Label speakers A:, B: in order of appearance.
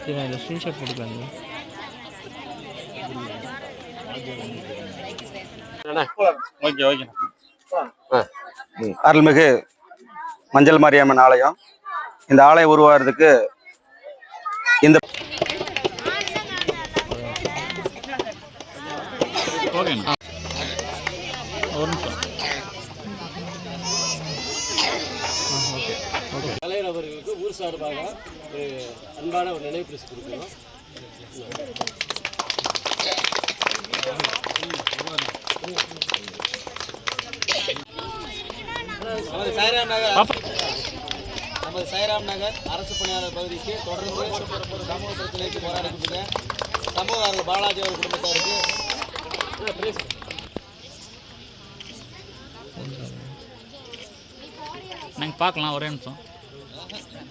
A: சரி நான் இதில் ஸ்க்ரீன்ஷாட் போட்டுக்கலாங்க
B: ஓகே ஓகே.
C: அருள்மிகு மஞ்சள் மாரியம்மன் ஆலயம். இந்த ஆலயம் உருவாகிறதுக்கு இந்த
B: ஒரு நிமிஷம்.
D: சார்பாக ஒரு அன்பான ஒரு நினைவு பரிசு கொடுக்கணும். நமது சாய்ராம் நகர் நமது சாய்ராம் நகர் அரசு பணியாளர் பகுதிக்கு தொடர்ந்து சமூக பிரச்சனைக்கு போராடிக்கிட்டு சமூக ஆர்வலர் பாலாஜி அவர் குடும்பத்தாருக்கு.
B: நாங்கள் பார்க்கலாம் ஒரே நிமிஷம். Okay.